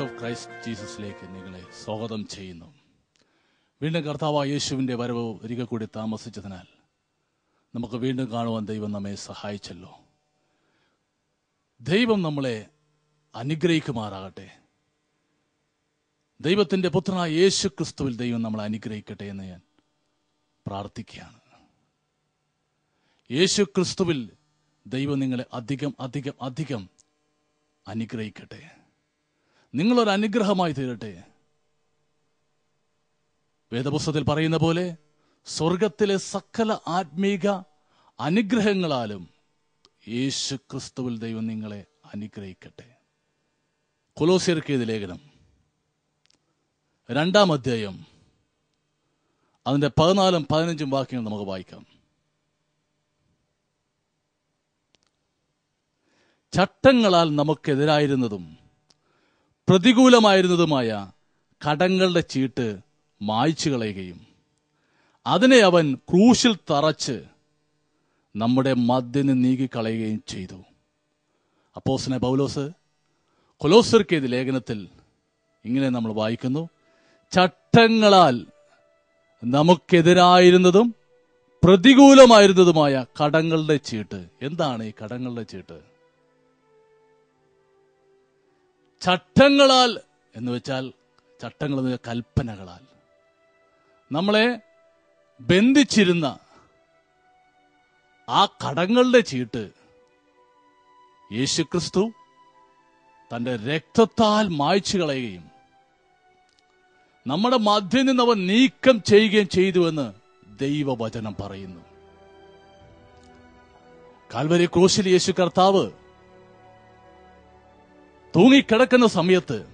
Of Christ ജീസസിലേക്ക് നിങ്ങളെ സ്വാഗതം ചെയ്യുന്നു. വീണ്ടും കർത്താവ് യേശുവിന്റെ വരവ് ഒരിക്കൽ കൂടി താമസിച്ചതിനാൽ നമുക്ക് വീണ്ടും കാണുവാൻ ദൈവം നമ്മെ സഹായിച്ചല്ലോ. ദൈവം നമ്മളെ അനുഗ്രഹിക്കുമാറാകട്ടെ. ദൈവത്തിന്റെ പുത്രനായ യേശു ക്രിസ്തുവിൽ ദൈവം നമ്മളെ അനുഗ്രഹിക്കട്ടെ എന്ന് ഞാൻ പ്രാർത്ഥിക്കുകയാണ്. യേശു ക്രിസ്തുവിൽ ദൈവം നിങ്ങളെ അധികം അധികം അധികം അനുഗ്രഹിക്കട്ടെ. നിങ്ങളൊരു അനുഗ്രഹമായി തീരട്ടെ. വേദപുസ്തകത്തിൽ പറയുന്ന പോലെ സ്വർഗത്തിലെ സകല ആത്മീക അനുഗ്രഹങ്ങളാലും യേശു ക്രിസ്തുവിൽ ദൈവം നിങ്ങളെ അനുഗ്രഹിക്കട്ടെ. കൊലോസിയർക്കേത് ലേഖനം. രണ്ടാം അധ്യായം. അതിന്റെ പതിനാലും പതിനഞ്ചും വാക്യങ്ങൾ നമുക്ക് വായിക്കാം. ചട്ടങ്ങളാൽ നമുക്കെതിരായിരുന്നതും പ്രതികൂലമായിരുന്നതുമായ കടങ്ങളുടെ ചീട്ട് മായ്ച്ചു കളയുകയും അതിനെ അവൻ ക്രൂശിൽ തറച്ച് നമ്മുടെ മദ്യന് നീക്കിക്കളയുകയും ചെയ്തു. അപ്പോസിനെ പൗലോസ് കൊലോസർക്കേത് ലേഖനത്തിൽ ഇങ്ങനെ നമ്മൾ വായിക്കുന്നു ചട്ടങ്ങളാൽ നമുക്കെതിരായിരുന്നതും പ്രതികൂലമായിരുന്നതുമായ കടങ്ങളുടെ ചീട്ട്. എന്താണ് ഈ കടങ്ങളുടെ ചീട്ട്? ചട്ടങ്ങളാൽ എന്ന് വെച്ചാൽ ചട്ടങ്ങൾ എന്ന് വെച്ചാൽ കൽപ്പനകളാൽ. നമ്മളെ ബന്ധിച്ചിരുന്ന ആ കടങ്ങളുടെ ചീട്ട് യേശുക്രിസ്തു തന്റെ രക്തത്താൽ മായ്ച്ചു കളയുകയും നമ്മുടെ മധ്യം നിന്ന് അവൻ നീക്കം ചെയ്യുകയും ചെയ്തുവെന്ന് ദൈവവചനം പറയുന്നു. കാൽവരി ക്രൂശിൽ യേശു കർത്താവ് തൂങ്ങിക്കിടക്കുന്ന സമയത്ത്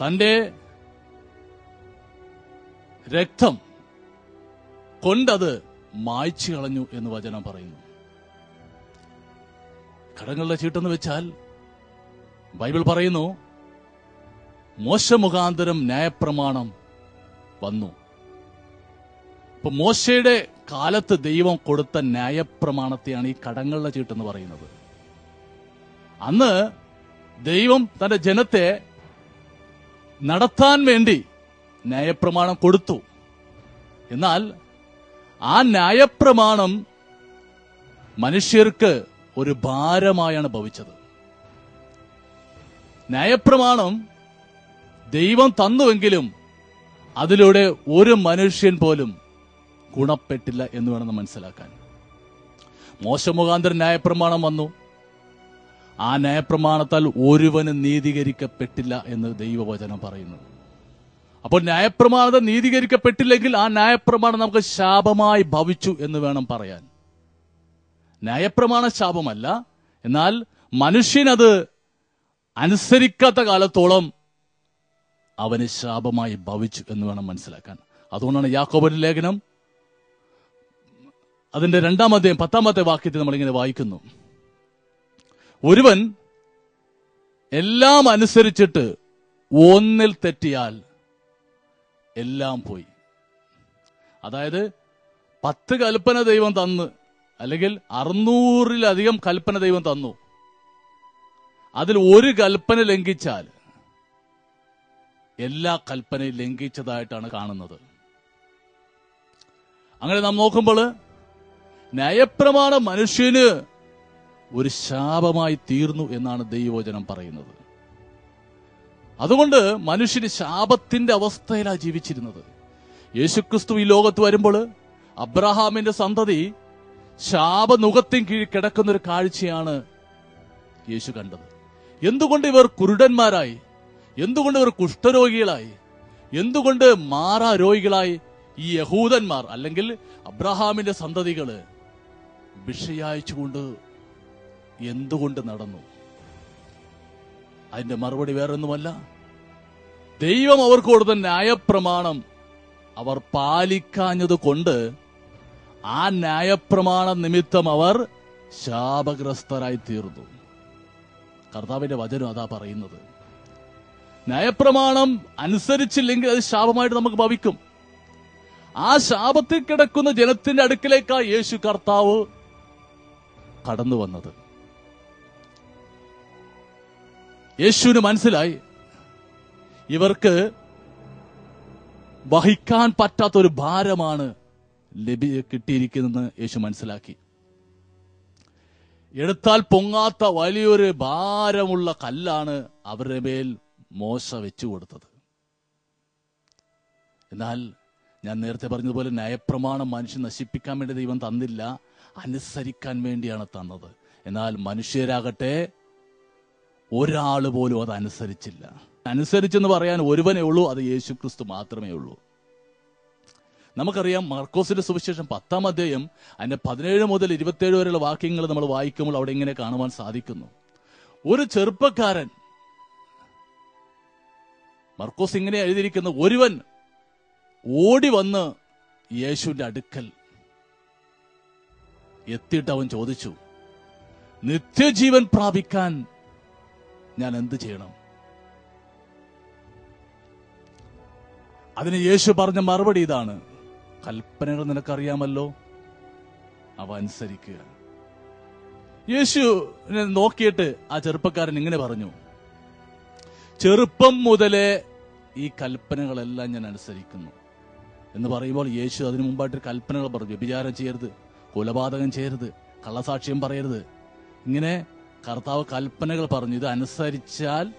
തന്റെ രക്തം കൊണ്ടത് മായ്ച്ചു കളഞ്ഞു എന്ന് വചനം പറയുന്നു. കടങ്ങളുടെ ചീട്ടെന്ന് വെച്ചാൽ ബൈബിൾ പറയുന്നു മോശ മുഖാന്തരം ന്യായപ്രമാണം വന്നു. ഇപ്പൊ മോശയുടെ കാലത്ത് ദൈവം കൊടുത്ത ന്യായപ്രമാണത്തെയാണ് ഈ കടങ്ങളുടെ ചീട്ടെന്ന് പറയുന്നത്. അന്ന് ദൈവം തന്റെ ജനത്തെ നടത്താൻ വേണ്ടി ന്യായപ്രമാണം കൊടുത്തു. എന്നാൽ ആ ന്യായപ്രമാണം മനുഷ്യർക്ക് ഒരു ഭാരമായാണ് ഭവിച്ചത്. ന്യായപ്രമാണം ദൈവം തന്നുവെങ്കിലും അതിലൂടെ ഒരു മനുഷ്യൻ പോലും ഗുണപ്പെട്ടില്ല എന്ന് വേണം മനസ്സിലാക്കാൻ. മോശമുഖാന്തര ന്യായപ്രമാണം വന്നു. ആ ന്യായപ്രമാണത്താൽ ഒരുവന് നീതീകരിക്കപ്പെട്ടില്ല എന്ന് ദൈവവചനം പറയുന്നു. അപ്പോൾ ന്യായപ്രമാണത നീതീകരിക്കപ്പെട്ടില്ലെങ്കിൽ ആ ന്യായപ്രമാണം നമുക്ക് ശാപമായി ഭവിച്ചു എന്ന് വേണം പറയാൻ. ന്യായപ്രമാണ ശാപമല്ല. എന്നാൽ മനുഷ്യനത് അനുസരിക്കാത്ത കാലത്തോളം അവന് ശാപമായി ഭവിച്ചു എന്ന് വേണം മനസ്സിലാക്കാൻ. അതുകൊണ്ടാണ് യാക്കോബന്റെ ലേഖനം. അതിന്റെ രണ്ടാമത്തെ പത്താമത്തെ വാക്യത്തിൽ നമ്മളിങ്ങനെ വായിക്കുന്നു. ഒരുവൻ എല്ലാം അനുസരിച്ചിട്ട് ഒന്നിൽ തെറ്റിയാൽ എല്ലാം പോയി. അതായത് പത്ത് കൽപ്പന ദൈവം തന്ന് അല്ലെങ്കിൽ അറുന്നൂറിലധികം കൽപ്പന ദൈവം തന്നു. അതിൽ ഒരു കൽപ്പന ലംഘിച്ചാൽ എല്ലാ കൽപ്പനയും ലംഘിച്ചതായിട്ടാണ് കാണുന്നത്. അങ്ങനെ നാം നോക്കുമ്പോൾ ന്യായപ്രമാണം മനുഷ്യന് ഒരു ശാപമായി തീർന്നു എന്നാണ് ദൈവവചനം പറയുന്നത്. അതുകൊണ്ട് മനുഷ്യന് ശാപത്തിന്റെ അവസ്ഥയിലാണ് ജീവിച്ചിരുന്നത്. യേശുക്രിസ്തു ഈ ലോകത്ത് വരുമ്പോൾ അബ്രഹാമിന്റെ സന്തതി ശാപനുഖത്തിൻ കീഴിൽ കിടക്കുന്ന ഒരു കാഴ്ചയാണ് യേശു കണ്ടത്. എന്തുകൊണ്ട് ഇവർ കുരുടന്മാരായി? എന്തുകൊണ്ട് ഇവർ കുഷ്ഠരോഗികളായി? എന്തുകൊണ്ട് മാറാ രോഗികളായി ഈ യഹൂദന്മാർ അല്ലെങ്കിൽ അബ്രഹാമിന്റെ സന്തതികൾ ഭിക്ഷയച്ചുകൊണ്ട് എന്തുകൊണ്ട് നടന്നു? അതിന്റെ മറുപടി വേറൊന്നുമല്ല. ദൈവം അവർക്ക് കൊടുത്ത ന്യായപ്രമാണം അവർ പാലിക്കാഞ്ഞത് കൊണ്ട് ആ ന്യായപ്രമാണ നിമിത്തം അവർ ശാപഗ്രസ്തരായി തീർന്നു. കർത്താവിന്റെ വചനം അതാ പറയുന്നത്. ന്യായപ്രമാണം അനുസരിച്ചില്ലെങ്കിൽ അത് ശാപമായിട്ട് നമുക്ക് ഭവിക്കും. ആ ശാപത്തിൽ കിടക്കുന്ന ജനത്തിന്റെ അടുക്കിലേക്കാ യേശു കർത്താവ് കടന്നു വന്നത് യേശുവിന് മനസ്സിലായി. ഇവർക്ക് വഹിക്കാൻ പറ്റാത്ത ഒരു ഭാരമാണ് ലഭി കിട്ടിയിരിക്കുന്നതെന്ന് യേശു മനസ്സിലാക്കി. എടുത്താൽ പൊങ്ങാത്ത വലിയൊരു ഭാരമുള്ള കല്ലാണ് അവരുടെ മേൽ മോശ വെച്ചു കൊടുത്തത്. എന്നാൽ ഞാൻ നേരത്തെ പറഞ്ഞതുപോലെ നയപ്രമാണം മനുഷ്യൻ നശിപ്പിക്കാൻ വേണ്ടി ദൈവം തന്നില്ല അനുസരിക്കാൻ വേണ്ടിയാണ് തന്നത്. എന്നാൽ മനുഷ്യരാകട്ടെ ഒരാൾ പോലും അത് അനുസരിച്ചില്ല. അനുസരിച്ചെന്ന് പറയാൻ ഒരുവനേ ഉള്ളൂ അത് യേശു ക്രിസ്തു മാത്രമേ ഉള്ളൂ. നമുക്കറിയാം മർക്കോസിന്റെ സുവിശേഷം പത്താം അധ്യായം അതിന്റെ പതിനേഴ് മുതൽ ഇരുപത്തേഴ് വരെയുള്ള വാക്യങ്ങൾ നമ്മൾ വായിക്കുമ്പോൾ അവിടെ ഇങ്ങനെ കാണുവാൻ സാധിക്കുന്നു. ഒരു ചെറുപ്പക്കാരൻ മർക്കോസ് ഇങ്ങനെ എഴുതിയിരിക്കുന്ന ഒരുവൻ ഓടി വന്ന് യേശുവിന്റെ അടുക്കൽ എത്തിയിട്ട് അവൻ ചോദിച്ചു നിത്യജീവൻ പ്രാപിക്കാൻ ഞാൻ എന്ത് ചെയ്യണം? അതിന് യേശു പറഞ്ഞ മറുപടി ഇതാണ്. കൽപ്പനകൾ നിനക്കറിയാമല്ലോ? അവ അനുസരിക്കുക. യേശു നോക്കിയിട്ട് ആ ചെറുപ്പക്കാരൻ ഇങ്ങനെ പറഞ്ഞു. ചെറുപ്പം മുതലേ ഈ കൽപ്പനകളെല്ലാം ഞാൻ അനുസരിക്കുന്നു. എന്ന് പറയുമ്പോൾ യേശു അതിനു മുമ്പായിട്ട് കൽപ്പനകൾ പറഞ്ഞു. വ്യഭിചാരം ചെയ്യരുത് കൊലപാതകം ചെയ്യരുത് കള്ളസാക്ഷ്യം പറയരുത്. ഇങ്ങനെ കർത്താവ് കൽപ്പനകൾ പറഞ്ഞു ഇത് അനുസരിച്ചാൽ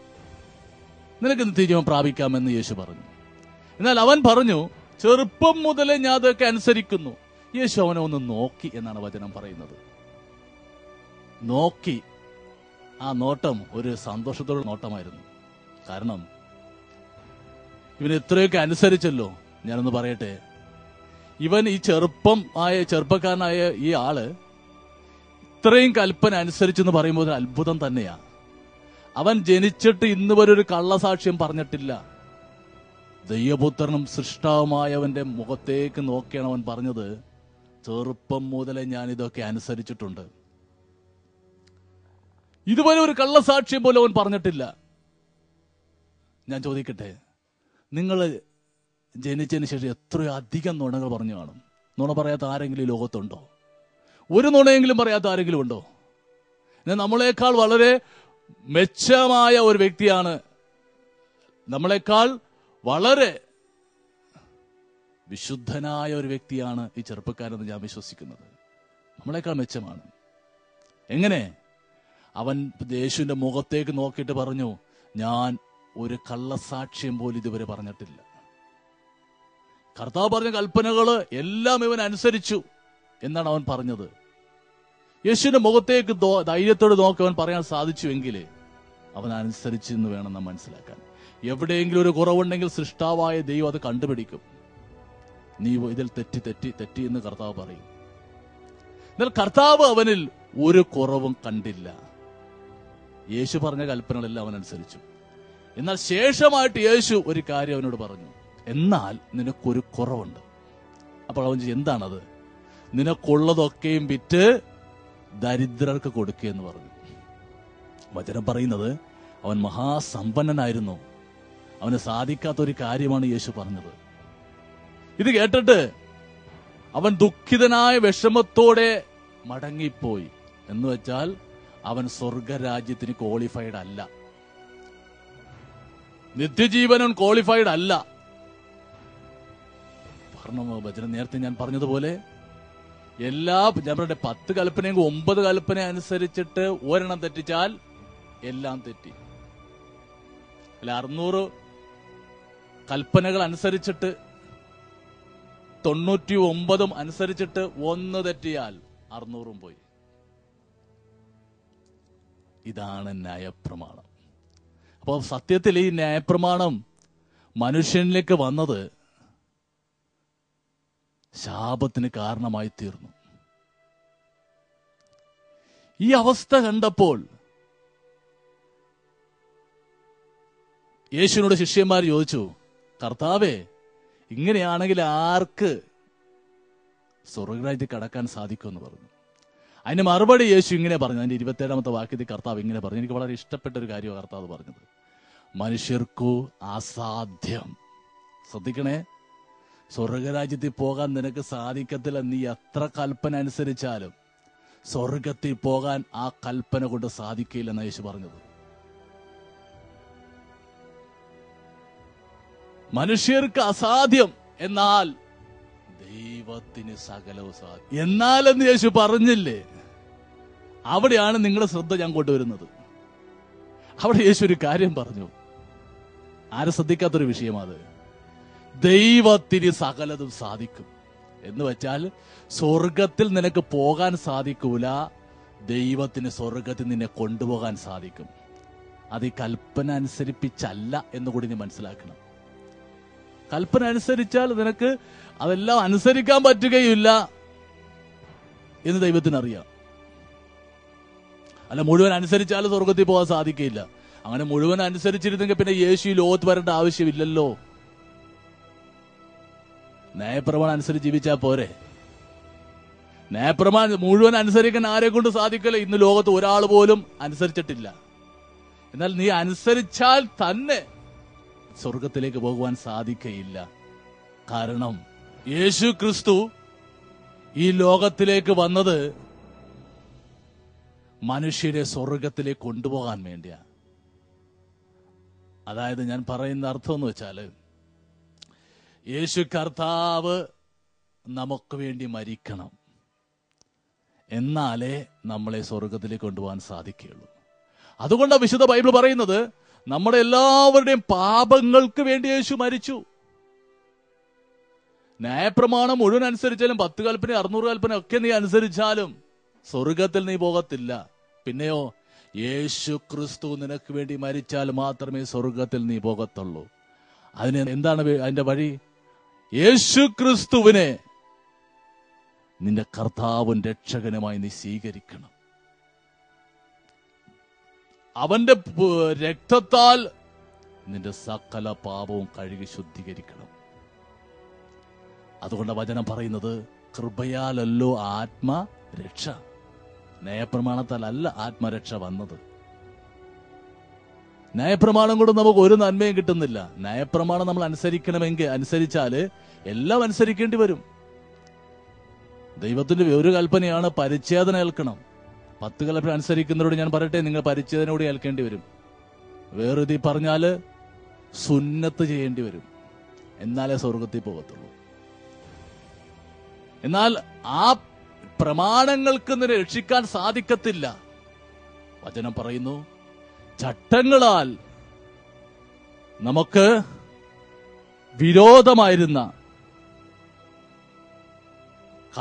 നിനക്ക് നിത്യജീവൻ പ്രാപിക്കാമെന്ന് യേശു പറഞ്ഞു. എന്നാൽ അവൻ പറഞ്ഞു ചെറുപ്പം മുതലേ ഞാൻ അതൊക്കെ അനുസരിക്കുന്നു. യേശു അവനെ ഒന്ന് നോക്കി എന്നാണ് വചനം പറയുന്നത്. നോക്കി. ആ നോട്ടം ഒരു സന്തോഷത്തോടെ നോട്ടമായിരുന്നു. കാരണം ഇവൻ ഇത്രയൊക്കെ അനുസരിച്ചല്ലോ ഞാനൊന്ന് പറയട്ടെ. ഇവൻ ഈ ചെറുപ്പം ആയ ചെറുപ്പക്കാരനായ ഈ ആൾ ഇത്രയും കൽപ്പന അനുസരിച്ചെന്ന് പറയുമ്പോൾ ഒരു അത്ഭുതം തന്നെയാ. അവൻ ജനിച്ചിട്ട് ഇന്ന് വരെ ഒരു കള്ളസാക്ഷ്യം പറഞ്ഞിട്ടില്ല. ദൈവപുത്രനും സൃഷ്ടാവുമായവന്റെ മുഖത്തേക്ക് നോക്കിയാണ് അവൻ പറഞ്ഞത് ചെറുപ്പം മുതലേ ഞാൻ ഇതൊക്കെ അനുസരിച്ചിട്ടുണ്ട്. ഇതുവരെ ഒരു കള്ളസാക്ഷ്യം പോലും അവൻ പറഞ്ഞിട്ടില്ല. ഞാൻ ചോദിക്കട്ടെ നിങ്ങൾ ജനിച്ചതിന് ശേഷം എത്രയോ അധികം നുണകൾ പറഞ്ഞു കാണും. നുണ പറയാത്ത ആരെങ്കിലും ലോകത്തുണ്ടോ? ഒരു നുണയെങ്കിലും പറയാത്ത ആരെങ്കിലും ഉണ്ടോ? നമ്മളെക്കാൾ വളരെ മെച്ചമായ ഒരു വ്യക്തിയാണ്. നമ്മളെക്കാൾ വളരെ വിശുദ്ധനായ ഒരു വ്യക്തിയാണ് ഈ ചെറുപ്പക്കാരെന്ന് ഞാൻ വിശ്വസിക്കുന്നത്. നമ്മളെക്കാൾ മെച്ചമാണ്. എങ്ങനെ? അവൻ യേശുവിന്റെ മുഖത്തേക്ക് നോക്കിയിട്ട് പറഞ്ഞു ഞാൻ ഒരു കള്ളസാക്ഷ്യം പോലും ഇതുവരെ പറഞ്ഞിട്ടില്ല. കർത്താവ് പറഞ്ഞ കൽപ്പനകൾ എല്ലാം ഇവൻ അനുസരിച്ചു. എന്നാണ് അവൻ പറഞ്ഞത്. യേശുവിന്റെ മുഖത്തേക്ക് ധൈര്യത്തോട് നോക്കി അവൻ പറയാൻ സാധിച്ചുവെങ്കിൽ അവൻ അനുസരിച്ചു എന്ന് വേണം നാം മനസ്സിലാക്കാൻ. എവിടെയെങ്കിലും ഒരു കുറവുണ്ടെങ്കിൽ സൃഷ്ടാവായ ദൈവം അത് കണ്ടുപിടിക്കും. നീ ഇതിൽ തെറ്റി തെറ്റി തെറ്റി എന്ന് കർത്താവ് പറയും. എന്നാൽ കർത്താവ് അവനിൽ ഒരു കുറവും കണ്ടില്ല. യേശു പറഞ്ഞ കൽപ്പനകളെല്ലാം അവൻ അനുസരിച്ചു. എന്നാൽ ശേഷമായിട്ട് യേശു ഒരു കാര്യം അവനോട് പറഞ്ഞു. എന്നാൽ നിനക്കൊരു കുറവുണ്ട്. അപ്പോൾ അവൻ എന്താണത്? നിനക്കുള്ളതൊക്കെയും വിറ്റ് ദരിദ്രർക്ക് കൊടുക്കുക എന്ന് പറഞ്ഞു. വചനം പറയുന്നത് അവൻ മഹാസമ്പന്നനായിരുന്നു. അവന് സാധിക്കാത്ത ഒരു കാര്യമാണ് യേശു പറഞ്ഞത്. ഇത് കേട്ടിട്ട് അവൻ ദുഃഖിതനായ വിഷമത്തോടെ മടങ്ങിപ്പോയി. എന്ന് വെച്ചാൽ അവൻ സ്വർഗരാജ്യത്തിന് ക്വാളിഫൈഡ് അല്ല. നിത്യജീവനൻ ക്വാളിഫൈഡ് അല്ല. കാരണം വചനം നേരത്തെ ഞാൻ പറഞ്ഞതുപോലെ എല്ലാ പറയട്ടെ പത്ത് കൽപ്പനയെങ്കിൽ ഒമ്പത് കൽപ്പന അനുസരിച്ചിട്ട് ഒരെണ്ണം തെറ്റിച്ചാൽ എല്ലാം തെറ്റി. അല്ല അറുന്നൂറ് കൽപ്പനകൾ അനുസരിച്ചിട്ട് തൊണ്ണൂറ്റി ഒമ്പതും അനുസരിച്ചിട്ട് ഒന്ന് തെറ്റിയാൽ അറുന്നൂറും പോയി. ഇതാണ് ന്യായപ്രമാണം. അപ്പോൾ സത്യത്തിൽ ഈ ന്യായപ്രമാണം മനുഷ്യനിലേക്ക് വന്നത് ശാപത്തിന് കാരണമായി തീർന്നു. ഈ അവസ്ഥ കണ്ടപ്പോൾ യേശുവിനോട് ശിഷ്യന്മാർ ചോദിച്ചു കർത്താവേ ഇങ്ങനെയാണെങ്കിൽ ആർക്ക് സ്വർഗരാജ്യത്തിൽ കടക്കാൻ സാധിക്കുമെന്ന് പറഞ്ഞു? അതിന് മറുപടി യേശു ഇങ്ങനെ പറഞ്ഞു. അതിന്റെ ഇരുപത്തേഴാമത്തെ വാക്യത്തിൽ കർത്താവ് ഇങ്ങനെ പറഞ്ഞു. എനിക്ക് വളരെ ഇഷ്ടപ്പെട്ട ഒരു കാര്യമാണ് കർത്താവ് പറഞ്ഞത്. മനുഷ്യർക്കു അസാധ്യം. ശ്രദ്ധിക്കണേ. സ്വർഗരാജ്യത്തിൽ പോകാൻ നിനക്ക് സാധിക്കത്തില്ല. നീ എത്ര കൽപ്പന അനുസരിച്ചാലും സ്വർഗത്തിൽ പോകാൻ ആ കൽപ്പന കൊണ്ട് സാധിക്കില്ലെന്ന് യേശു പറഞ്ഞത്. മനുഷ്യർക്ക് അസാധ്യം എന്നാൽ ദൈവത്തിന് സകലവും സാധ്യം. എന്നാലെന്ന് യേശു പറഞ്ഞില്ലേ? അവിടെയാണ് നിങ്ങളുടെ ശ്രദ്ധ ഞാൻ കൊണ്ടുവരുന്നത്. അവിടെ യേശു ഒരു കാര്യം പറഞ്ഞു. ആരെ ശ്രദ്ധിക്കാത്തൊരു വിഷയമാണ് അത് ദൈവത്തിന് സകലതും സാധിക്കും. എന്ന് വെച്ചാൽ സ്വർഗത്തിൽ നിനക്ക് പോകാൻ സാധിക്കൂല ദൈവത്തിന് സ്വർഗത്തിൽ നിന്നെ കൊണ്ടുപോകാൻ സാധിക്കും. അത് ഈ കൽപ്പന അനുസരിപ്പിച്ചല്ല എന്ന് കൂടി നീ മനസ്സിലാക്കണം. കൽപ്പന അനുസരിച്ചാൽ നിനക്ക് അതെല്ലാം അനുസരിക്കാൻ പറ്റുകയില്ല എന്ന് ദൈവത്തിന് അറിയാം അല്ല മുഴുവൻ അനുസരിച്ചാൽ സ്വർഗത്തിൽ പോകാൻ സാധിക്കില്ല അങ്ങനെ മുഴുവൻ അനുസരിച്ചിരുന്നെങ്കിൽ പിന്നെ യേശു ലോകത്ത് വരേണ്ട ആവശ്യമില്ലല്ലോ. ന്യായപ്രമാണം അനുസരിച്ച് ജീവിച്ചാൽ പോരെ. ന്യായപ്രമാണം മുഴുവൻ അനുസരിക്കാൻ ആരെ കൊണ്ട് സാധിക്കില്ല ഇന്ന് ലോകത്ത് ഒരാൾ പോലും അനുസരിച്ചിട്ടില്ല. എന്നാൽ നീ അനുസരിച്ചാൽ തന്നെ സ്വർഗത്തിലേക്ക് പോകുവാൻ സാധിക്കയില്ല. കാരണം യേശു ക്രിസ്തു ഈ ലോകത്തിലേക്ക് വന്നത് മനുഷ്യരെ സ്വർഗത്തിലേക്ക് കൊണ്ടുപോകാൻ വേണ്ടിയാ. അതായത് ഞാൻ പറയുന്ന അർത്ഥം എന്ന് വെച്ചാൽ യേശു കർത്താവ് നമുക്ക് വേണ്ടി മരിക്കണം. എന്നാലേ നമ്മളെ സ്വർഗത്തിലേക്ക് കൊണ്ടുപോകാൻ സാധിക്കുകയുള്ളൂ. അതുകൊണ്ടാണ് വിശുദ്ധ ബൈബിൾ പറയുന്നത് നമ്മുടെ എല്ലാവരുടെയും പാപങ്ങൾക്ക് വേണ്ടി യേശു മരിച്ചു. ന്യായപ്രമാണം മുഴുവൻ അനുസരിച്ചാലും പത്ത് കൽപ്പന അറുന്നൂറ് കൽപ്പന ഒക്കെ നീ അനുസരിച്ചാലും സ്വർഗത്തിൽ നീ പോകത്തില്ല. പിന്നെയോ യേശു ക്രിസ്തു നിനക്ക് വേണ്ടി മരിച്ചാൽ മാത്രമേ സ്വർഗത്തിൽ നീ പോകത്തുള്ളൂ. അതിന് എന്താണ് അതിന്റെ വഴി? യേശു ക്രിസ്തുവിനെ നിന്റെ കർത്താവും രക്ഷകനുമായി നീ സ്വീകരിക്കണം. അവന്റെ രക്തത്താൽ നിന്റെ സകല പാപവും കഴുകി ശുദ്ധീകരിക്കണം. അതുകൊണ്ട് വചനം പറയുന്നത് കൃപയാലല്ലോ ആത്മരക്ഷ. നയപ്രമാണത്താലല്ല ആത്മരക്ഷ വന്നത്. നയപ്രമാണം കൊണ്ട് നമുക്ക് ഒരു നന്മയും കിട്ടുന്നില്ല. നയപ്രമാണം നമ്മൾ അനുസരിക്കണമെങ്കിൽ അനുസരിച്ചാൽ എല്ലാം അനുസരിക്കേണ്ടി വരും. ദൈവത്തിന്റെ ഒരു കൽപ്പനയാണ് പരിച്ഛേദന ഏൽക്കണം. പത്ത് കൽപ്പന അനുസരിക്കുന്നവരോട് ഞാൻ പറയട്ടെ നിങ്ങൾ പരിച്ഛേദനയോട് ഏൽക്കേണ്ടി വരും. വേറെ ഇതി പറഞ്ഞാൽ സുന്നത്ത് ചെയ്യേണ്ടി വരും. എന്നാലേ സ്വർഗത്തിൽ പോകത്തുള്ളൂ. എന്നാൽ ആ പ്രമാണങ്ങൾക്ക് രക്ഷിക്കാൻ സാധിക്കത്തില്ല. വചനം പറയുന്നു ചട്ടങ്ങളാൽ നമുക്ക് വിരോധമായിരുന്ന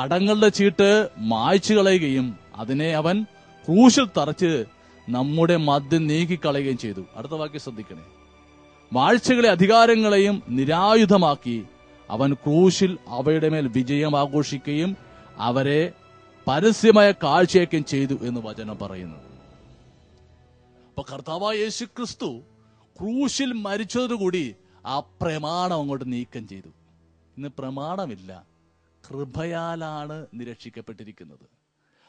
കടങ്ങളുടെ ചീട്ട് മായ്ച്ചു കളയുകയും അതിനെ അവൻ ക്രൂശിൽ തറച്ച് നമ്മുടെ മദ്യം നീക്കിക്കളയുകയും ചെയ്തു. അടുത്ത വാക്യം ശ്രദ്ധിക്കണേ. വാഴ്ചകളെ അധികാരങ്ങളെയും നിരായുധമാക്കി അവൻ ക്രൂശിൽ അവയുടെ മേൽ വിജയം ആഘോഷിക്കുകയും അവരെ പരസ്യമായ കാഴ്ചയൊക്കെയും ചെയ്തു എന്ന് വചനം പറയുന്നു അപ്പൊ കർത്താവായ യേശു ക്രിസ്തു ക്രൂശിൽ മരിച്ചതോടുകൂടി ആ പ്രമാണം അങ്ങോട്ട് നീക്കം ചെയ്തു. ഇന്ന് പ്രമാണമില്ല. കൃപയാലാണ് നിരക്ഷിക്കപ്പെട്ടിരിക്കുന്നത്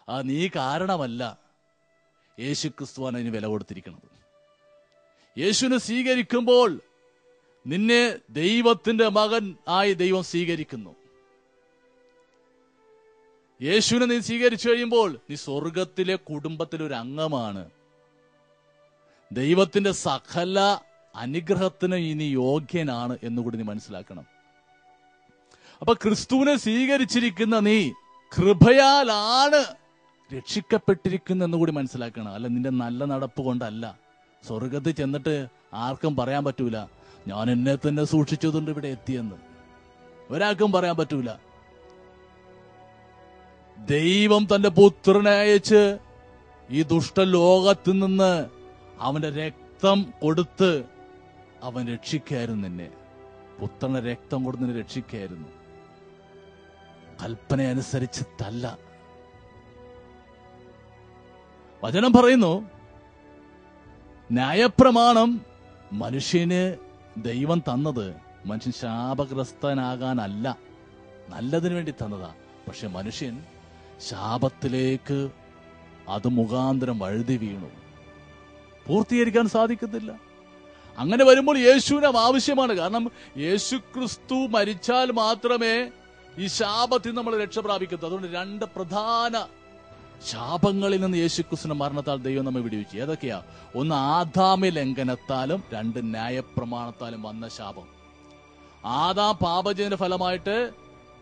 ആ നീ കാരണമല്ല യേശു ക്രിസ്തുവാണ് അതിന് വില കൊടുത്തിരിക്കുന്നത്. യേശുവിനെ സ്വീകരിക്കുമ്പോൾ നിന്നെ ദൈവത്തിന്റെ മകൻ ആയി ദൈവം സ്വീകരിക്കുന്നു. യേശുവിനെ നീ സ്വീകരിച്ചു കഴിയുമ്പോൾ നീ സ്വർഗത്തിലെ കുടുംബത്തിലൊരു അംഗമാണ്. ദൈവത്തിന്റെ സകല അനുഗ്രഹത്തിന് ഇനി യോഗ്യനാണ് എന്നുകൂടി നീ മനസ്സിലാക്കണം. അപ്പൊ ക്രിസ്തുവിനെ സ്വീകരിച്ചിരിക്കുന്ന നീ കൃപയാലാണ് രക്ഷിക്കപ്പെട്ടിരിക്കുന്ന എന്നുകൂടി മനസ്സിലാക്കണം. അല്ല നിന്റെ നല്ല നടപ്പ് കൊണ്ടല്ല. സ്വർഗത്തിൽ ചെന്നിട്ട് ആർക്കും പറയാൻ പറ്റൂല. ഞാൻ എന്നെ തന്നെ സൂക്ഷിച്ചതുകൊണ്ട് ഇവിടെ എത്തിയെന്ന്. ഒരാൾക്കും പറയാൻ പറ്റൂല. ദൈവം തന്റെ പുത്രനെ അയച്ച് ഈ ദുഷ്ടലോകത്തിൽ നിന്ന് അവന്റെ രക്തം കൊടുത്ത് അവൻ രക്ഷിക്കായിരുന്നു നിന്നെ. പുത്രനെ രക്തം കൊടുത്ത് നിന്നെ രക്ഷിക്കായിരുന്നു കൽപ്പന അനുസരിച്ച് തല്ല വചനം പറയുന്നു ന്യായപ്രമാണം മനുഷ്യന് ദൈവം തന്നത് മനുഷ്യൻ ശാപഗ്രസ്തനാകാനല്ല. നല്ലതിനു വേണ്ടി തന്നതാ. പക്ഷെ മനുഷ്യൻ ശാപത്തിലേക്ക് അത് മുഖാന്തരം വഴുതി വീണു. പൂർത്തീകരിക്കാൻ സാധിക്കത്തില്ല അങ്ങനെ വരുമ്പോൾ യേശുവിന് ആവശ്യമാണ്. കാരണം യേശു ക്രിസ്തു മരിച്ചാൽ മാത്രമേ ഈ ശാപത്തിൽ നമ്മൾ രക്ഷ പ്രാപിക്കത്തു അതുകൊണ്ട് രണ്ട് പ്രധാന ശാപങ്ങളിൽ നിന്ന് യേശു ക്രിസ്തുവിന്റെ മരണത്താൽ ദൈവം നമ്മെ വിടുവിച്ചു. ഏതൊക്കെയാ? ഒന്ന് ആദാമി ലംഘനത്താലും രണ്ട് ന്യായപ്രമാണത്താലും വന്ന ശാപം. ആദാം പാപജയന്റെ ഫലമായിട്ട്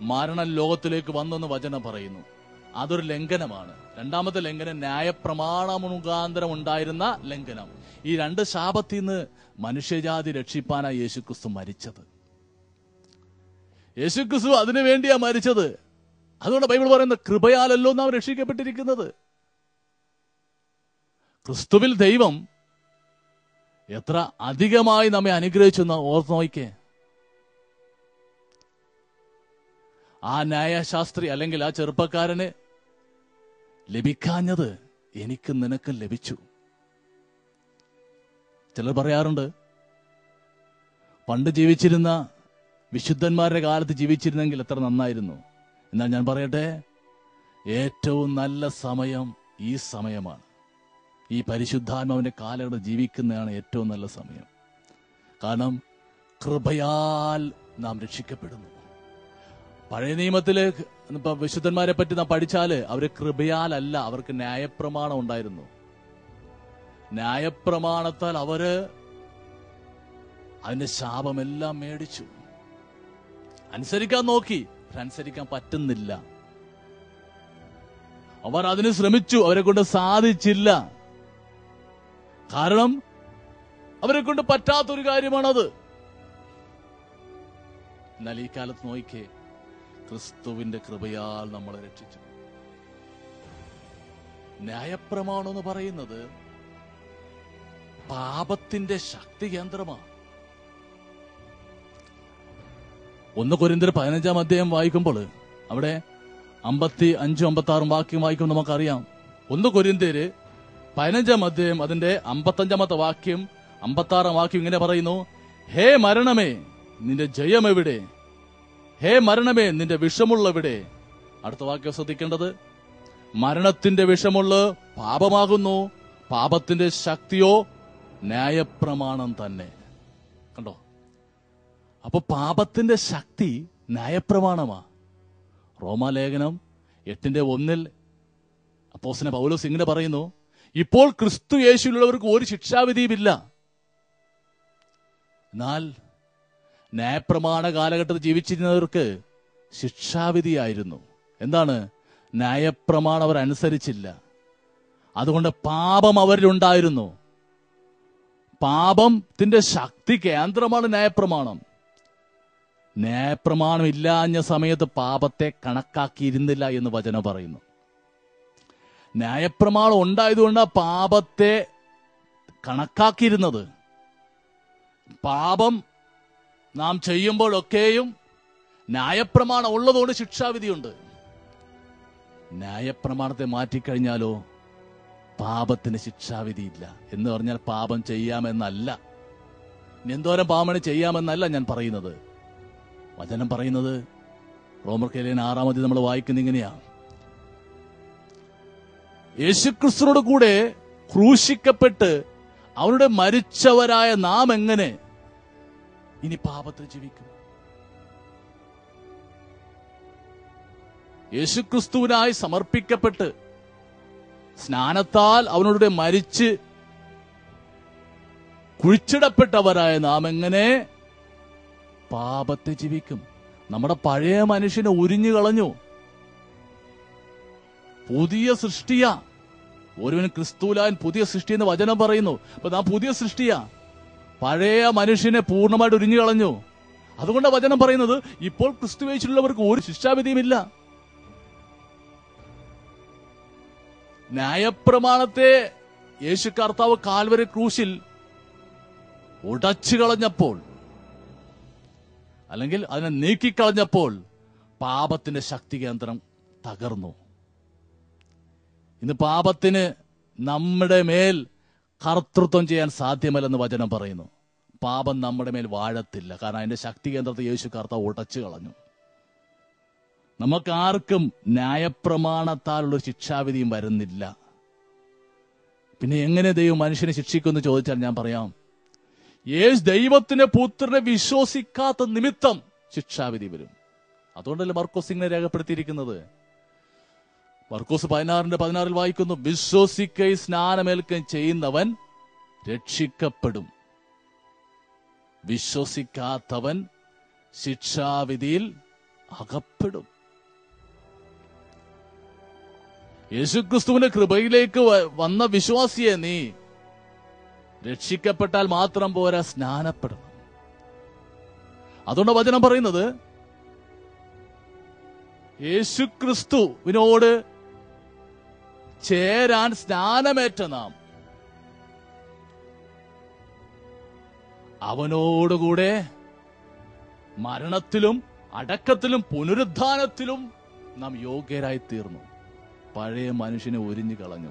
മരണം ലോകത്തിലേക്ക് വന്നെന്ന് വചനം പറയുന്നു. അതൊരു ലംഘനമാണ്. രണ്ടാമത്തെ ലംഘനം ന്യായപ്രമാണ മുഖാന്തരം ഉണ്ടായിരുന്ന ലംഘനം. ഈ രണ്ട് ശാപത്തിൽ നിന്ന് മനുഷ്യജാതി രക്ഷിപ്പാനാണ് യേശുക്രിസ്തു മരിച്ചത്. യേശുക്രിസ്തു അതിനു വേണ്ടിയാ മരിച്ചത്. അതുകൊണ്ട് ബൈബിൾ പറയുന്നത് കൃപയാലല്ലോ നാം രക്ഷിക്കപ്പെട്ടിരിക്കുന്നത്. ക്രിസ്തുവിൽ ദൈവം എത്ര അധികമായി നമ്മെ അനുഗ്രഹിച്ചു എന്ന് ഓർത്ത് നോക്കിക്കേ. ആ ന്യായശാസ്ത്രി അല്ലെങ്കിൽ ആ ചെറുപ്പക്കാരന് ലഭിക്കാഞ്ഞത് എനിക്ക് നിനക്ക് ലഭിച്ചു. ചിലർ പറയാറുണ്ട് പണ്ട് ജീവിച്ചിരുന്ന വിശുദ്ധന്മാരുടെ കാലത്ത് ജീവിച്ചിരുന്നെങ്കിൽ എത്ര നന്നായിരുന്നു. എന്നാൽ ഞാൻ പറയട്ടെ ഏറ്റവും നല്ല സമയം ഈ സമയമാണ്. ഈ പരിശുദ്ധാത്മാവിന്റെ കാലയുടെ ജീവിക്കുന്നതാണ് ഏറ്റവും നല്ല സമയം. കാരണം കൃപയാൽ നാം രക്ഷിക്കപ്പെടുന്നു. പഴയ നിയമത്തിൽ ഇപ്പൊ വിശുദ്ധന്മാരെ പറ്റി നാം പഠിച്ചാൽ അവർ കൃപയാലല്ല അവർക്ക് ന്യായപ്രമാണം ഉണ്ടായിരുന്നു. ന്യായപ്രമാണത്താൽ അവർ അതിന്റെ ശാപമെല്ലാം മേടിച്ചു. അനുസരിക്കാൻ നോക്കി അനുസരിക്കാൻ പറ്റുന്നില്ല. അവർ അതിന് ശ്രമിച്ചു അവരെ കൊണ്ട് സാധിച്ചില്ല. കാരണം അവരെ കൊണ്ട് പറ്റാത്തൊരു കാര്യമാണത്. എന്നാൽ ഈ കാലത്ത് നോക്കിക്കേ ക്രിസ്തുവിന്റെ കൃപയാൽ നമ്മളെ രക്ഷിച്ചു. ന്യായപ്രമാണം എന്ന് പറയുന്നത് പാപത്തിന്റെ ശക്തി കേന്ദ്രമാണ്. ഒന്ന് കൊരിന്തർ പതിനഞ്ചാം അധ്യായം വായിക്കുമ്പോൾ അവിടെ അമ്പത്തി അഞ്ചും അമ്പത്തി ആറും വാക്യം വായിക്കും നമുക്കറിയാം. ഒന്ന് കൊരിന്തേര് പതിനഞ്ചാം അധ്യായം അതിന്റെ അമ്പത്തഞ്ചാമത്തെ വാക്യം അമ്പത്തി ആറാം വാക്യം ഇങ്ങനെ പറയുന്നു ഹേ മരണമേ നിന്റെ ജയം എവിടെ ഹേ മരണമേ നിന്റെ വിഷമുള്ളവിടെ. അടുത്ത വാക്യം ശ്രദ്ധിക്കേണ്ടത് മരണത്തിന്റെ വിഷമുള്ള പാപമാകുന്നു പാപത്തിന്റെ ശക്തിയോ ന്യായപ്രമാണം തന്നെ. കണ്ടോ? അപ്പൊ പാപത്തിന്റെ ശക്തി ന്യായപ്രമാണമാ. റോമാലേഖനം എട്ടിന്റെ ഒന്നിൽ അപ്പോസിനെ പൗലോസ് ഇങ്ങനെ പറയുന്നു ഇപ്പോൾ ക്രിസ്തു യേശുവിലുള്ളവർക്ക് ഒരു ശിക്ഷാവിധിയുമില്ല. എന്നാൽ ന്യായപ്രമാണ കാലഘട്ടത്തിൽ ജീവിച്ചിരുന്നവർക്ക് ശിക്ഷാവിധിയായിരുന്നു. എന്താണ്? ന്യായപ്രമാണം അവർ അനുസരിച്ചില്ല. അതുകൊണ്ട് പാപം അവരിലുണ്ടായിരുന്നു. പാപത്തിന്റെ ശക്തി കേന്ദ്രമാണ് ന്യായപ്രമാണം. ന്യായപ്രമാണം ഇല്ലാഞ്ഞ സമയത്ത് പാപത്തെ കണക്കാക്കിയിരുന്നില്ല എന്ന് വചനം പറയുന്നു. ന്യായപ്രമാണം ഉണ്ടായതുകൊണ്ട് പാപത്തെ കണക്കാക്കിയിരുന്നത്. പാപം നാം ചെയ്യുമ്പോഴൊക്കെയും ന്യായപ്രമാണം ഉള്ളതുകൊണ്ട് ശിക്ഷാവിധിയുണ്ട്. ന്യായപ്രമാണത്തെ മാറ്റിക്കഴിഞ്ഞാലോ പാപത്തിന് ശിക്ഷാവിധിയില്ല. എന്ന് പറഞ്ഞാൽ പാപം ചെയ്യാമെന്നല്ല. എന്തോരം പാപമാണ് ചെയ്യാമെന്നല്ല ഞാൻ പറയുന്നത്. വചനം പറയുന്നത് റോമർ കേലിയൻ ആറാമതി നമ്മൾ വായിക്കുന്ന ഇങ്ങനെയാ. യേശുക്രിസ്തുനോട് കൂടെ ക്രൂശിക്കപ്പെട്ട് അവരുടെ മരിച്ചവരായ നാം എങ്ങനെ ഇനി പാപത്തിൽ ജീവിക്കും. യേശുക്രിസ്തുവിനായി സമർപ്പിക്കപ്പെട്ട് സ്നാനത്താൽ അവനോട് മരിച്ച് കുഴിച്ചിടപ്പെട്ടവരായ നാം എങ്ങനെ പാപത്തെ ജീവിക്കും. നമ്മുടെ പഴയ മനുഷ്യനെ ഉരിഞ്ഞു കളഞ്ഞു. പുതിയ സൃഷ്ടിയ. ഒരുവൻ ക്രിസ്തുലാൻ പുതിയ സൃഷ്ടി എന്ന് വചനം പറയുന്നു. അപ്പൊ നാം പുതിയ സൃഷ്ടിയാ. പഴയ മനുഷ്യനെ പൂർണമായിട്ട് ഉരിഞ്ഞു കളഞ്ഞു. അതുകൊണ്ട് വചനം പറയുന്നത് ഇപ്പോൾ ക്രിസ്തു വെച്ചിട്ടുള്ളവർക്ക് ഒരു ശിക്ഷാവിധിയുമില്ല. ന്യായപ്രമാണത്തെ യേശു കർത്താവ് കാൽവരി ക്രൂശിൽ ഉടച്ചു കളഞ്ഞപ്പോൾ അല്ലെങ്കിൽ അതിനെ നീക്കിക്കളഞ്ഞപ്പോൾ പാപത്തിന്റെ ശക്തി കേന്ദ്രം തകർന്നു. ഇന്ന് പാപത്തിന് നമ്മുടെ മേൽ കർത്തൃത്വം ചെയ്യാൻ സാധ്യമല്ലെന്ന് വചനം പറയുന്നു. പാപം നമ്മുടെ മേൽ വാഴത്തില്ല. കാരണം അതിന്റെ ശക്തി കേന്ദ്രത്തെ യേശു കർത്താവ് ഉടച്ചു കളഞ്ഞു. നമുക്കാർക്കും ന്യായപ്രമാണത്താലുള്ള ശിക്ഷാവിധിയും വരുന്നില്ല. പിന്നെ എങ്ങനെ ദൈവം മനുഷ്യനെ ശിക്ഷിക്കുമെന്ന് ചോദിച്ചാൽ ഞാൻ പറയാം. യേശു ദൈവത്തിന്റെ പുത്രനെ വിശ്വസിക്കാത്ത നിമിത്തം ശിക്ഷാവിധി വരും. അതുകൊണ്ടല്ലേ മർക്കോസിംഗിനെ രേഖപ്പെടുത്തിയിരിക്കുന്നത്? മർക്കോസ് പതിനാറിന്റെ പതിനാറിൽ വായിക്കുന്നു വിശ്വസിക്കൈ സ്നാനമേൽക്കുകയും ചെയ്യുന്നവൻ രക്ഷിക്കപ്പെടും. വിശ്വസിക്കാത്തവൻ ശിക്ഷാവിധിയിൽ അകപ്പെടും. യേശുക്രിസ്തുവിന്റെ കൃപയിലേക്ക് വന്ന വിശ്വാസിയെ നീ രക്ഷിക്കപ്പെട്ടാൽ മാത്രം പോരാ സ്നാനപ്പെടണം. അതുകൊണ്ട് വചനം പറയുന്നത് യേശുക്രിസ്തുവിനോട് ചേരാൻ സ്നാനമേറ്റ നാം. അവനോടുകൂടെ മരണത്തിലും അടക്കത്തിലും പുനരുദ്ധാനത്തിലും നാം യോഗ്യരായി തീർന്നു പഴയ മനുഷ്യനെ ഒരിഞ്ഞു കളഞ്ഞു.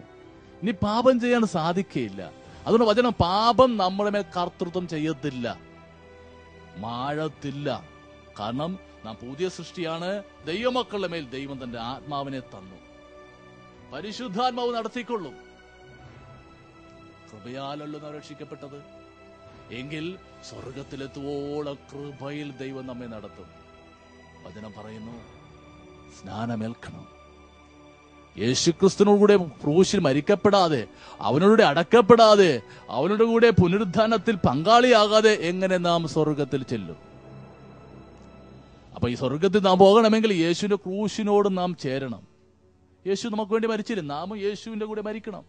ഇനി പാപം ചെയ്യാൻ സാധിക്കയില്ല. അതുകൊണ്ട് വചനം പാപം നമ്മുടെ മേൽ കർത്തൃത്വം ചെയ്യത്തില്ല. മാഴത്തില്ല. കാരണം നാം പുതിയ സൃഷ്ടിയാണ്. ദൈവമക്കളുടെ മേൽ ദൈവം തന്റെ ആത്മാവിനെ തന്നു. പരിശുദ്ധാത്മാവ് നടത്തിക്കൊള്ളും. കൃപയാലല്ലോ രക്ഷിക്കപ്പെട്ടത്. എങ്കിൽ സ്വർഗത്തിലെത്തുവോളം കൃപയിൽ ദൈവം നമ്മെ നടത്തും. വചനം പറയുന്നു സ്നാനമേൽക്കണം. യേശുക്രിസ്തുവിനോട് കൂടെ ക്രൂശിൽ മരിക്കപ്പെടാതെ അവനോടുകൂടെ അടക്കപ്പെടാതെ അവനോട് കൂടെ പുനരുദ്ധാനത്തിൽ പങ്കാളിയാകാതെ എങ്ങനെ നാം സ്വർഗത്തിൽ ചെല്ലും? അപ്പൊ ഈ സ്വർഗത്തിൽ നാം പോകണമെങ്കിൽ യേശുവിന്റെ ക്രൂശിനോട് നാം ചേരണം. യേശു നമുക്ക് വേണ്ടി മരിച്ചിരുന്നു നാമും യേശുവിന്റെ കൂടെ മരിക്കണം.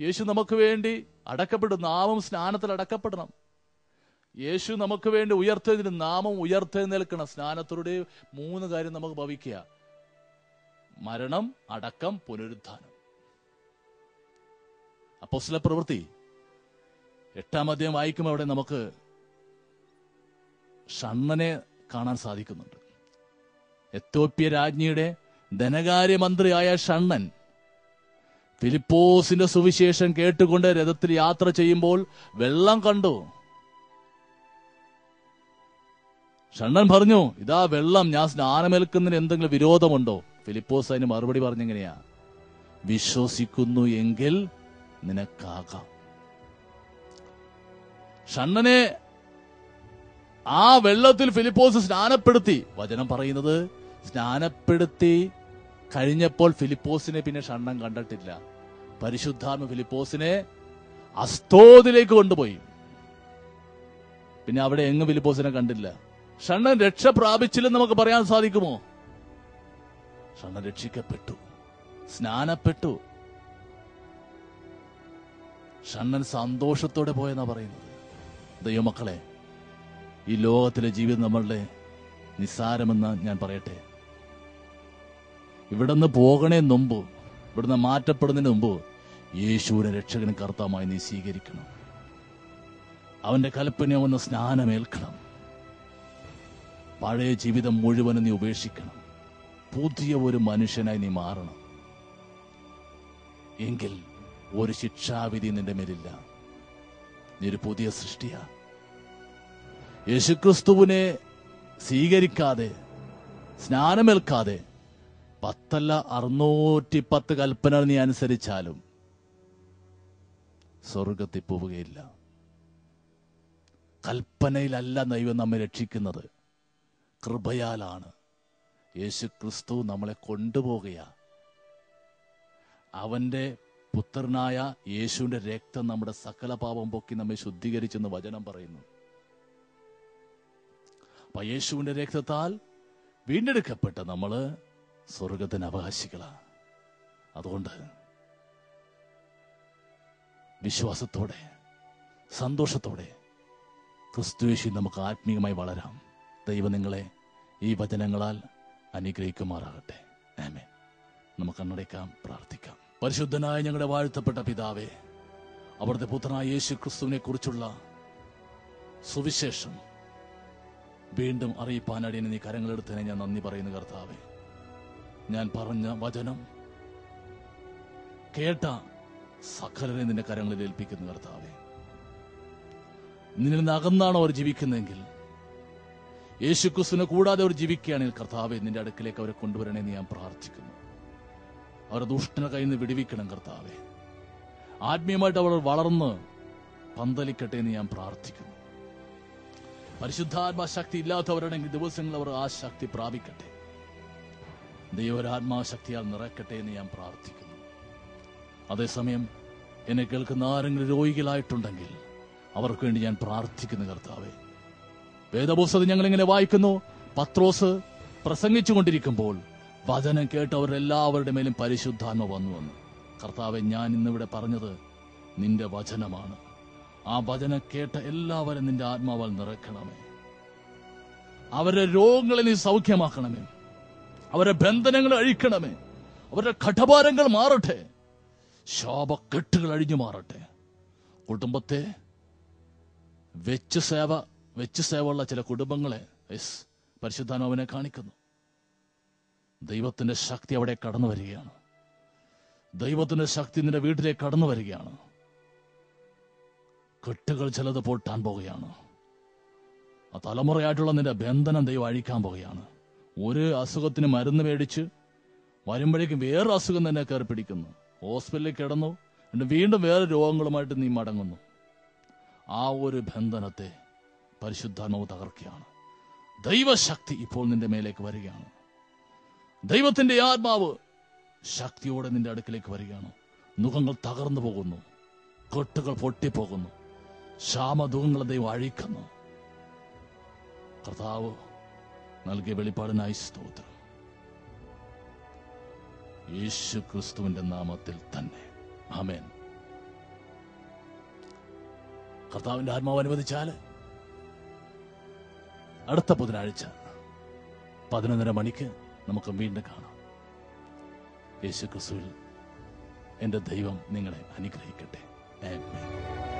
യേശു നമുക്ക് വേണ്ടി അടക്കപ്പെടും നാമും സ്നാനത്തിൽ അടക്കപ്പെടണം. യേശു നമുക്ക് വേണ്ടി ഉയർത്തെഴുന്നേൽ നാമം ഉയർത്തെഴുന്നേൽക്കണം. സ്നാനത്തിലൂടെ മൂന്ന് കാര്യം നമുക്ക് ഭവിക്കുക. മരണം അടക്കം പുനരുദ്ധാനം. അപ്പോസ്തല പ്രവൃത്തി. എട്ടാം അധ്യായം വായിക്കുമ്പോൾ അവിടെ നമുക്ക് ഷണ്ണനെ കാണാൻ സാധിക്കുന്നുണ്ട്. എത്തോപ്യ രാജ്ഞിയുടെ ധനകാര്യമന്ത്രിയായ ഷണ്ണൻ ഫിലിപ്പോസിന്റെ സുവിശേഷം കേട്ടുകൊണ്ട് രഥത്തിൽ യാത്ര ചെയ്യുമ്പോൾ വെള്ളം കണ്ടു. ഷണ്ണൻ പറഞ്ഞു ഇതാ വെള്ളം ഞാൻ സ്നാനമേൽക്കുന്നതിന് എന്തെങ്കിലും വിരോധമുണ്ടോ? ഫിലിപ്പോസ് അതിന് മറുപടി പറഞ്ഞെങ്ങനെയാ വിശ്വസിക്കുന്നു എങ്കിൽ നിനക്കാകാം. ഷണ്ണനെ ആ വെള്ളത്തിൽ ഫിലിപ്പോസ് സ്നാനപ്പെടുത്തി. വചനം പറയുന്നത് സ്നാനപ്പെടുത്തി കഴിഞ്ഞപ്പോൾ ഫിലിപ്പോസിനെ പിന്നെ ഷണ്ണം കണ്ടിട്ടില്ല. പരിശുദ്ധാത്മ ഫിലിപ്പോസിനെ അസ്തോതിലേക്ക് കൊണ്ടുപോയി. പിന്നെ അവിടെ എങ്ങും ഫിലിപ്പോസിനെ കണ്ടില്ല. ഷണ്ണൻ രക്ഷ പ്രാപിച്ചില്ലെന്ന് നമുക്ക് പറയാൻ സാധിക്കുമോ? ഷണ്ണൻ രക്ഷിക്കപ്പെട്ടു. സ്നാനപ്പെട്ടു. ഷണ്ണൻ സന്തോഷത്തോടെ പോയെന്നാ പറയുന്നത്. ദൈവമക്കളെ ഈ ലോകത്തിലെ ജീവിതം നമ്മളുടെ നിസ്സാരമെന്ന് ഞാൻ പറയട്ടെ. ഇവിടുന്ന് പോകണേ മുമ്പ് ഇവിടുന്ന് മാറ്റപ്പെടുന്നതിന് മുമ്പ് യേശുവിനെ രക്ഷകനും കർത്താമായി നീ സ്വീകരിക്കണം. അവന്റെ കൽപ്പന ഒന്ന് സ്നാനമേൽക്കണം. പഴയ ജീവിതം മുഴുവനും നീ ഉപേക്ഷിക്കണം. പുതിയ ഒരു മനുഷ്യനായി നീ മാറണം. എങ്കിൽ ഒരു ശിക്ഷാവിധി നിന്റെ മേലില്ല. നീ ഒരു പുതിയ സൃഷ്ടിയാ. യേശുക്രിസ്തുവിനെ സ്വീകരിക്കാതെ സ്നാനമേൽക്കാതെ പത്തല്ല അറുന്നൂറ്റി പത്ത് കൽപ്പന നീ അനുസരിച്ചാലും സ്വർഗത്തിൽ പോവുകയില്ല. കൽപ്പനയിലല്ല ദൈവം നമ്മെ രക്ഷിക്കുന്നത്. കൃപയാലാണ്. യേശു ക്രിസ്തു നമ്മളെ കൊണ്ടുപോകുക അവന്റെ പുത്രനായ യേശുവിന്റെ രക്തം നമ്മുടെ സകല പാപം പൊക്കി നമ്മെ ശുദ്ധീകരിച്ചെന്ന് വചനം പറയുന്നു. അപ്പൊ യേശുവിന്റെ രക്തത്താൽ വീണ്ടെടുക്കപ്പെട്ട നമ്മൾ സ്വർഗത്തിന് അവകാശികളാണ് അതുകൊണ്ട് വിശ്വാസത്തോടെ സന്തോഷത്തോടെ ക്രിസ്തുവേശി നമുക്ക് ആത്മീയമായി വളരാം. ദൈവം നിങ്ങളെ ഈ വചനങ്ങളാൽ അനുഗ്രഹിക്കുമാറാകട്ടെ. ആമേ നമുക്ക് കണ്ണടയ്ക്കാം പ്രാർത്ഥിക്കാം. പരിശുദ്ധനായ ഞങ്ങളുടെ വാഴ്ത്തപ്പെട്ട പിതാവേ അവിടുത്തെ പുത്രനായ യേശു ക്രിസ്തുവിനെ കുറിച്ചുള്ള സുവിശേഷം വീണ്ടും അറിയിപ്പാനടിയനെ നീ കരങ്ങളെടുത്തതിനെ ഞാൻ നന്ദി പറയുന്നു കർത്താവേ. ഞാൻ പറഞ്ഞ വചനം കേട്ട സകലരെ നിന്റെ കരങ്ങളിൽ ഏൽപ്പിക്കുന്നു കർത്താവേ. നിന്നിൽ നിന്ന് അകന്നാണ് അവർ ജീവിക്കുന്നതെങ്കിൽ യേശുക്രിസ്തുവിനെ കൂടാതെ അവർ ജീവിക്കുകയാണെങ്കിൽ കർത്താവെ നിന്റെ അടുക്കിലേക്ക് അവരെ കൊണ്ടുവരണേ എന്ന് ഞാൻ പ്രാർത്ഥിക്കുന്നു. അവരെ ദുഷ്ടന കയ്യിൽ നിന്ന് വിടുവിക്കണം കർത്താവെ. ആത്മീയമായിട്ട് അവർ വളർന്ന് പന്തലിക്കട്ടെ എന്ന് ഞാൻ പ്രാർത്ഥിക്കുന്നു. പരിശുദ്ധാത്മാശക്തി ഇല്ലാത്തവരാണെങ്കിൽ ദിവസങ്ങൾ അവർ ആ ശക്തി പ്രാപിക്കട്ടെ. ദൈവരാത്മാശക്തിയാൽ നിറയ്ക്കട്ടെ എന്ന് ഞാൻ പ്രാർത്ഥിക്കുന്നു. അതേസമയം എന്നെ കേൾക്കുന്ന ആരെങ്കിലും രോഗികളായിട്ടുണ്ടെങ്കിൽ അവർക്ക് വേണ്ടി ഞാൻ പ്രാർത്ഥിക്കുന്നു കർത്താവെ. വേദപുസ്തകം ഞങ്ങൾ ഇങ്ങനെ വായിക്കുന്നു പത്രോസ് പ്രസംഗിച്ചുകൊണ്ടിരിക്കുമ്പോൾ വചനം കേട്ടവരുടെ എല്ലാവരുടെ മേലും പരിശുദ്ധാത്മ വന്നു വന്നു. കർത്താവെ ഞാൻ ഇന്നിവിടെ പറഞ്ഞത് നിന്റെ വചനമാണ്. ആ വചനം കേട്ട എല്ലാവരും നിന്റെ ആത്മാവാൽ നിറയ്ക്കണമേ. അവരുടെ രോഗങ്ങളെ നീ സൗഖ്യമാക്കണമേ. അവരുടെ ബന്ധനങ്ങൾ അഴിക്കണമേ. അവരുടെ കഠഭാരങ്ങൾ മാറട്ടെ. ശാപക്കെട്ടുകൾ അഴിഞ്ഞു മാറട്ടെ. കുടുംബത്തെ വെച്ച് സേവ വെച്ച് സേവയുള്ള ചില കുടുംബങ്ങളെ യെസ് പരിശുദ്ധാനോവിനെ കാണിക്കുന്നു. ദൈവത്തിന്റെ ശക്തി അവിടെ കടന്നു വരികയാണ്. ദൈവത്തിന്റെ ശക്തി നിന്റെ വീട്ടിലേക്ക് കടന്നു വരികയാണ്. കെട്ടുകൾ ചിലത് പൊട്ടാൻ പോവുകയാണ് ആ തലമുറയായിട്ടുള്ള നിന്റെ ബന്ധനം ദൈവം അഴിക്കാൻ പോകുകയാണ്. ഒരു അസുഖത്തിന് മരുന്ന് മേടിച്ച് വരുമ്പോഴേക്കും വേറെ അസുഖം തന്നെ കയറി പിടിക്കുന്നു. ഹോസ്പിറ്റലിൽ കിടന്നു. എന്നിട്ട് വീണ്ടും വേറെ രോഗങ്ങളുമായിട്ട് നീ മടങ്ങുന്നു. ആ ഒരു ബന്ധനത്തെ പരിശുദ്ധാത്മാവ് തകർക്കുകയാണ്. ദൈവശക്തി ഇപ്പോൾ നിന്റെ മേലേക്ക് വരികയാണ്. ദൈവത്തിന്റെ ആത്മാവ് ശക്തിയോടെ നിന്റെ അടുക്കിലേക്ക് വരികയാണ്. മുഖങ്ങൾ തകർന്നു പോകുന്നു. കെട്ടുകൾ പൊട്ടിപ്പോകുന്നു. ശാമദുഖങ്ങളെ ദൈവം അഴിക്കുന്നു. കർത്താവ് നൽകിയ വെളിപ്പാടിനായി സ്തോത്രം. യേശു ക്രിസ്തുവിന്റെ നാമത്തിൽ തന്നെ. ആമേൻ. കർത്താവിന്റെ ആത്മാവ് അനുവദിച്ചാൽ അടുത്ത ബുധനാഴ്ച പതിനൊന്നര മണിക്ക് നമുക്ക് വീണ്ടും കാണാം. യേശു ക്രിസ്തുവിൽ എന്റെ ദൈവം നിങ്ങളെ അനുഗ്രഹിക്കട്ടെ. ആമേൻ.